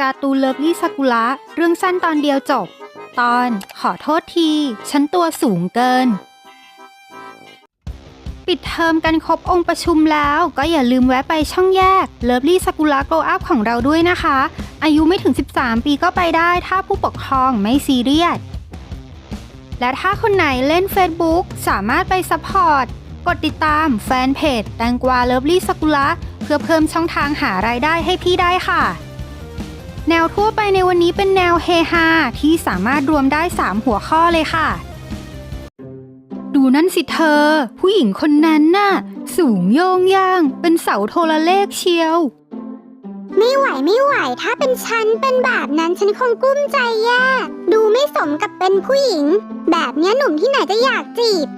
การ์ตูนเลิฟลี่ซากุระเรื่องสั้นตอนเดียวจบ ตอนขอโทษที ฉันตัวสูงเกิน ปิดเทอมกันครบองค์ประชุมแล้วก็อย่าลืมแวะไปช่องแยกเลิฟลี่ซากุระโกลอัพของเราด้วยนะคะ อายุไม่ถึง 13 ปีก็ไปได้ถ้าผู้ปกครองไม่ซีเรียสและถ้าคนไหนเล่น Facebook สามารถไปซัพพอร์ต กดติดตามแฟนเพจแตงกวาเลิฟลี่สกุละ พื่อเพิ่มช่องทางหารายได้ให้พี่ได้ค่ะ แนวทั่วไปในวันนี้เป็นแนวเฮฮาที่สามารถรวมได้ 3 หัวข้อเลยค่ะ ดูนั่นสิเธอ ผู้หญิงคนนั้นน่ะ สูงโยงย่าง เป็นเสาโทรเลขเชียว ไม่ไหวไม่ไหวถ้าเป็นฉันเป็นแบบนั้นฉันคงกุ้มใจแย่ ดูไม่สมกับเป็นผู้หญิง แบบเนี้ยหนุ่มที่ไหนจะอยากจีบ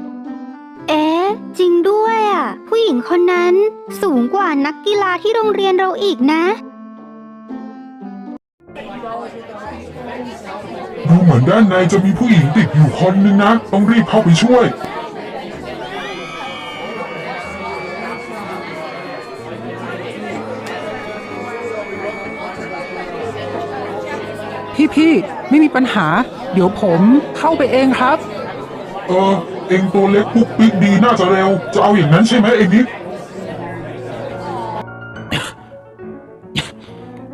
เอ๊ะ จริงด้วยอะ ผู้หญิงคนนั้นสูงกว่านักกีฬาที่โรงเรียนเราอีกนะ ดูเหมือนด้านในจะมีผู้หญิงติดอยู่คนนึงนะ ต้องรีบเข้าไปช่วย พี่พี่ๆไม่มีปัญหา เดี๋ยวผมเข้าไปเองครับ เออ เองตัวเล็กปุ๊กปิ๊กดีน่าจะเร็ว จะเอาอย่างนั้นใช่ไหมเองนิด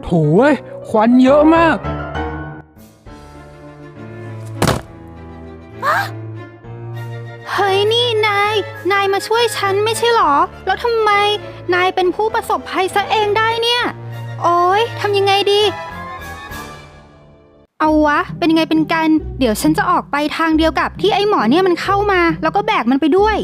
โถเว้ยควันเยอะมาก เฮ้ยนี่นาย นายมาช่วยฉันไม่ใช่หรอ แล้วทำไม นายเป็นผู้ประสบภัยซะเองได้เนี่ย วะ เป็นยังไงเป็นกัน เดี๋ยวฉันจะออกไปทางเดียวกับที่ไอ้หมอเนี่ยมันเข้ามา แล้วก็แบกมันไปด้วย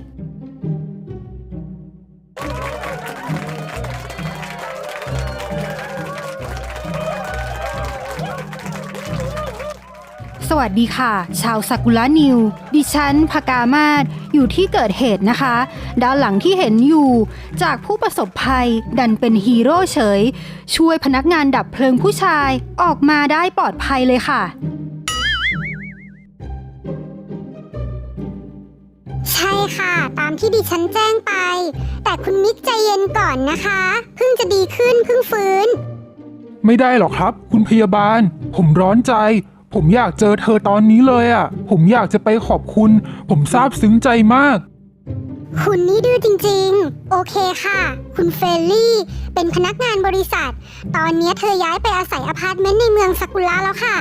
สวัสดีค่ะ ชาวซากุระนิว ดิฉันพากามาศอยู่ที่เกิดเหตุนะคะ ด้านหลังที่เห็นอยู่ จากผู้ประสบภัยดันเป็นฮีโร่เฉย ช่วยพนักงานดับเพลิงผู้ชายออกมาได้ปลอดภัยเลยค่ะ ใช่ค่ะ ตามที่ดิฉันแจ้งไป แต่คุณมิกใจเย็นก่อนนะคะ เพิ่งจะดีขึ้นเพิ่งฟื้น ไม่ได้หรอกครับ คุณพยาบาล ผมร้อนใจ ผมอยากเจอเธอตอนนี้เลยอะ่ะ ผมอยากจะไปขอบคุณ ผมซาบซึ้งใจมาก คุณนี่ดื้อจริงๆ โอเคค่ะ คุณเฟลลี่ เป็นพนักงานบริษัท ตอนเนี้ยเธอย้ายไปอาศัยอพาร์ตเมนต์ในเมืองซากุระแล้วค่ะ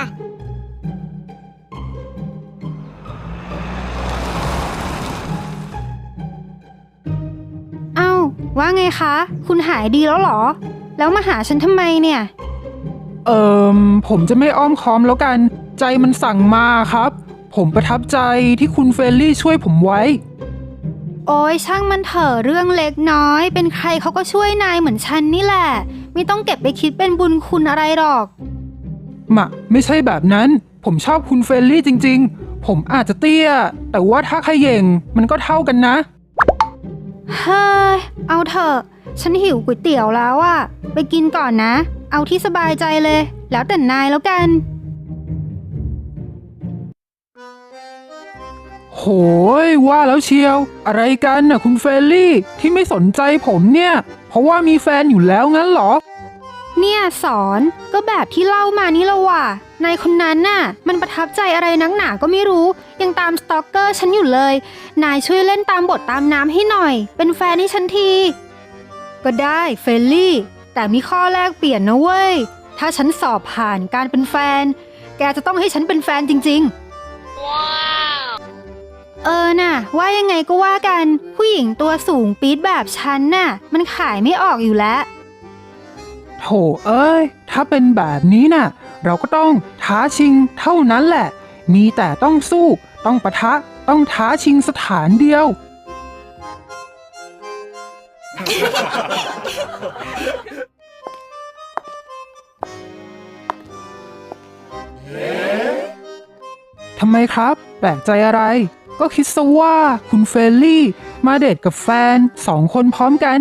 เอ้า ว่าไงคะ คุณหายดีแล้วเหรอ แล้วมาหาฉันทำไมเนี่ย เอิมผมจะไม่อ้อมค้อมแล้วกัน ใจมันสั่งมาครับ ผมประทับใจที่คุณเฟรลี่ช่วยผมไว้ โอ้ยช่างมันเถอะเรื่องเล็กน้อย เป็นใครเขาก็ช่วยนายเหมือนฉันนี่แหละ ไม่ต้องเก็บไปคิดเป็นบุญคุณอะไรหรอก มะ ไม่ใช่แบบนั้น ผมชอบคุณเฟรลี่จริง ๆ ผมอาจจะเตี้ย แต่ว่าถ้าขย่งมันก็เท่ากันนะ เฮ้ย เอาเถอะ ฉันหิวก๋วยเตี๋ยวแล้วอะไปกินก่อนนะ เอาที่สบายใจเลย แล้วแต่นายแล้วกัน โหยว่าแล้วเชียว อะไรกันน่ะคุณเฟรลี่ที่ไม่สนใจผมเนี่ย เพราะว่ามีแฟนอยู่แล้วงั้นเหรอ เนี่ยสอนก็แบบที่เล่ามานี่ละว่ะนายคนนั้นน่ะ มันประทับใจอะไรนักหนาก็ไม่รู้ ยังตามสตอกเกอร์ฉันอยู่เลย นายช่วยเล่นตามบทตามน้ำให้หน่อย เป็นแฟนให้ฉันที ก็ได้เฟลลี่ แต่มีข้อแรกเปลี่ยนนะเว้ย ถ้าฉันสอบผ่านการเป็นแฟน แกจะต้องให้ฉันเป็นแฟนจริง ๆ ว้า เออน่ะ ว่ายังไงก็ว่ากัน ผู้หญิงตัวสูงปี๊ดแบบฉันน่ะ มันขายไม่ออกอยู่แล้ว โถเอ้ย ถ้าเป็นแบบนี้น่ะ เราก็ต้องท้าชิงเท่านั้นแหละ มีแต่ต้องสู้ ต้องปะทะ ต้องท้าชิงสถานเดียว ทำไมครับ แปลกใจอะไร ก็คิดซะว่าคุณเฟรลลี่มาเดทกับแฟนสองคนพร้อมกัน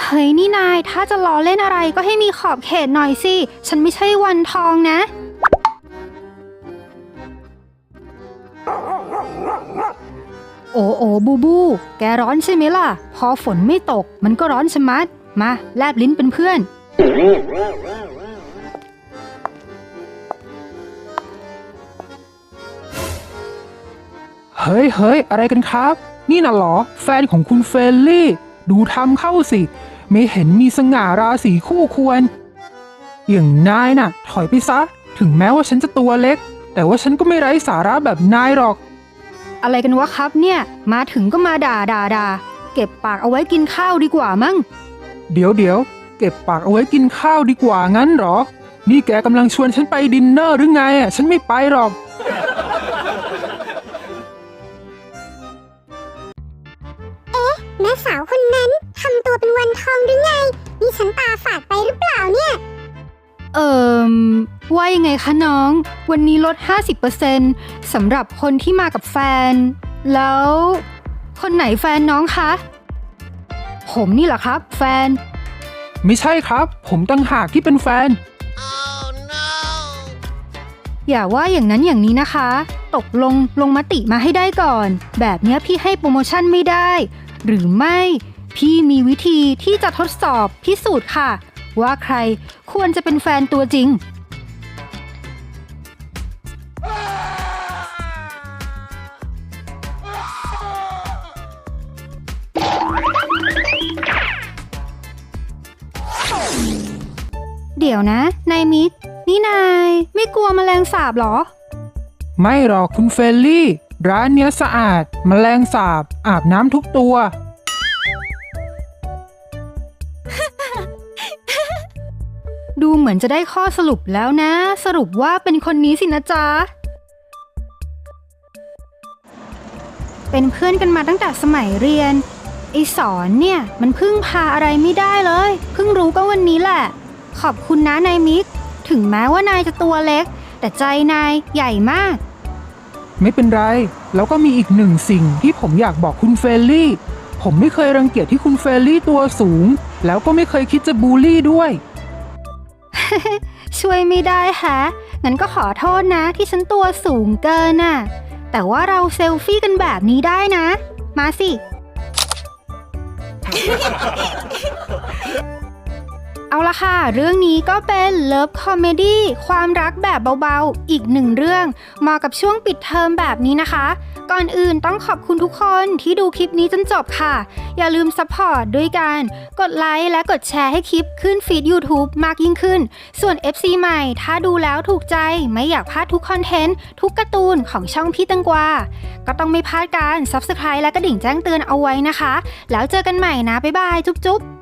เฮ้ยนี่นายถ้าจะล้อเล่นอะไรก็ให้มีขอบเขตหน่อยสิ ฉันไม่ใช่วันทองนะ โอ้โอบูบู แกร้อนใช่ไหมล่ะ พอฝนไม่ตก มันก็ร้อนชะมัด มา แลบลิ้นเป็นเพื่อนเฮ้ยเฮ้ยอะไรกันครับ นี่น่ะเหรอ แฟนของคุณเฟลลี่ ดูทำเข้าสิ ไม่เห็นมีสง่าราศีคู่ควร อย่างนายน่ะ ถอยไปซะ ถึงแม้ว่าฉันจะตัวเล็ก แต่ว่าฉันก็ไม่ไร้สาระแบบนายหรอก อะไรกันวะครับเนี่ย มาถึงก็มาด่าด่าด่าเก็บปากเอาไว้กินข้าวดีกว่ามั้ง เดี๋ยวเดี๋ยวเก็บปากเอาไว้กินข้าวดีกว่างั้นเหรอ นี่แกกำลังชวนฉันไปดินเนอร์หรือไงอะ ฉันไม่ไปหรอกาวคนนั้นทำตัวเป็นวันทองหรือไงนี่ฉันตาฝาดไปหรือเปล่าเนี่ย เอ่มว่ายังไงคะน้อง วันนี้ลด 50%สำหรับคนที่มากับแฟน แล้ว คนไหนแฟนน้องคะ ผมนี่แหละครับ แฟน ไม่ใช่ครับ ผมตั้งหากที่เป็นแฟน อย่าว่าอย่างนั้นอย่างนี้นะคะ ตกลงลงมติมาให้ได้ก่อน แบบเนี้ยพี่ให้โปรโมชั่นไม่ได้ หรือไม่ พี่มีวิธีที่จะทดสอบพิสูจน์ค่ะ ว่าใครควรจะเป็นแฟนตัวจริง เดี๋ยวนะ นายมิกนี่นาย ไม่กลัวแมลงสาบเหรอ ไม่หรอกคุณเฟลลี่ ร้านเนี้ยสะอาดแมลงสาบ อาบน้ำทุกตัว ดูเหมือนจะได้ข้อสรุปแล้วนะ สรุปว่าเป็นคนนี้สินะจ๊ะ เป็นเพื่อนกันมาตั้งแต่สมัยเรียน ไอสอนเนี่ยมันพึ่งพาอะไรไม่ได้เลย เพิ่งรู้ก็วันนี้แหละ ขอบคุณนะนายมิก ถึงแม้ว่านายจะตัวเล็ก แต่ใจนายใหญ่มาก ไม่เป็นไร แล้วก็มีอีกหนึ่งสิ่งที่ผมอยากบอกคุณเฟลลี่ ผมไม่เคยรังเกียจที่คุณเฟลลี่ตัวสูง แล้วก็ไม่เคยคิดจะบูลลี่ด้วย ช่วยไม่ได้แฮะงั้นก็ขอโทษนะที่ฉันตัวสูงเกินน่ะ แต่ว่าเราเซลฟี่กันแบบนี้ได้นะ มาสิ เอาละค่ะ เรื่องนี้ก็เป็นเลิฟคอมเมดี้ความรักแบบเบาๆ อีกหนึ่งเรื่อง เหมาะกับช่วงปิดเทอมแบบนี้นะคะ ก่อนอื่นต้องขอบคุณทุกคนที่ดูคลิปนี้จนจบค่ะ อย่าลืมซัพพอร์ตด้วยการ กดไลค์และกดแชร์ให้คลิปขึ้นฟีด YouTube มากยิ่งขึ้น ส่วน FC ใหม่ ถ้าดูแล้วถูกใจไม่อยากพลาดทุกคอนเทนต์ ทุกการ์ตูนของช่องพี่ตังกวา ก็ต้องไม่พลาดการ Subscribe และกระดิ่งแจ้งเตือนเอาไว้นะคะ แล้วเจอกันใหม่นะบ๊ายบายจุ๊บๆ